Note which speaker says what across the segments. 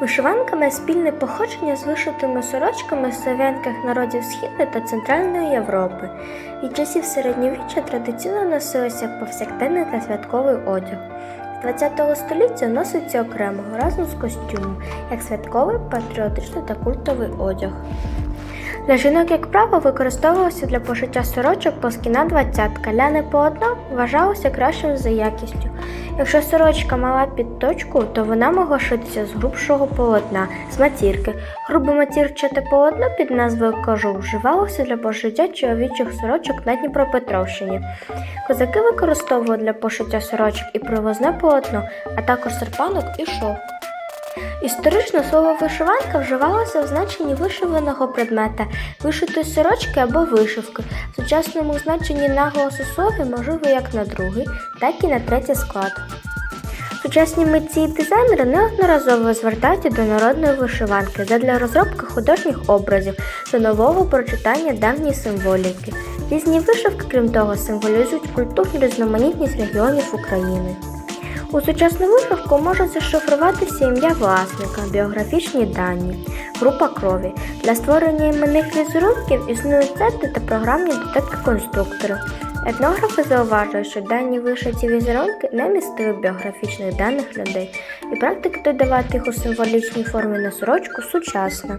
Speaker 1: Вишиванка має спільне походження з вишитими сорочками слов'янських народів Східної та Центральної Європи. Від часів середньовіччя традиційно носилося повсякденний та святковий одяг. З 20 століття носиться окремо разом з костюмом, як святковий, патріотичний та культовий одяг. Для жінок, як правило, використовувалося для пошиття сорочок плоскіна двадцятка. Ляне полотно вважалося кращим за якістю. Якщо сорочка мала підточку, то вона могла шитися з грубшого полотна, з матірки. Грубе матірчате полотно під назвою кожух вживалося для пошиття чоловічих сорочок на Дніпропетровщині. Козаки використовували для пошиття сорочок і привозне полотно, а також серпанок і шовк. Історично слово вишиванка вживалося в значенні вишиваного предмета, вишитої сорочки або вишивки. В сучасному значенні наголос у слові можливо як на другий, так і на третій склад. Сучасні митці і дизайнери неодноразово звертаються до народної вишиванки задля розробки художніх образів та нового прочитання давньої символіки. Різні вишивки, крім того, символізують культурну різноманітність регіонів України. У сучасну вишивку може зашифруватися ім'я власника, біографічні дані, група крові. Для створення іменних візерунків існують сети та програмні детектор-конструктори. Етнографи зауважують, що дані вишиті візерунки не містили біографічних даних людей, і практика додавати їх у символічній формі на сорочку сучасна.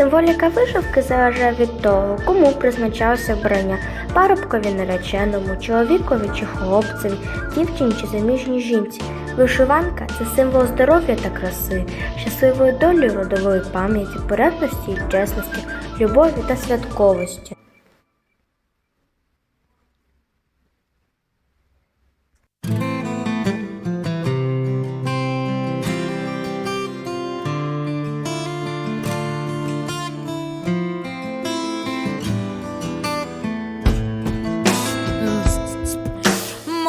Speaker 1: Символіка вишивки залежить від того, кому призначалося вбрання парубкові нареченому, чоловікові чи хлопцеві, дівчині чи заміжній жінці. Вишиванка це символ здоров'я та краси, щасливої долі, родової пам'яті, порядності і чесності, любові та святковості.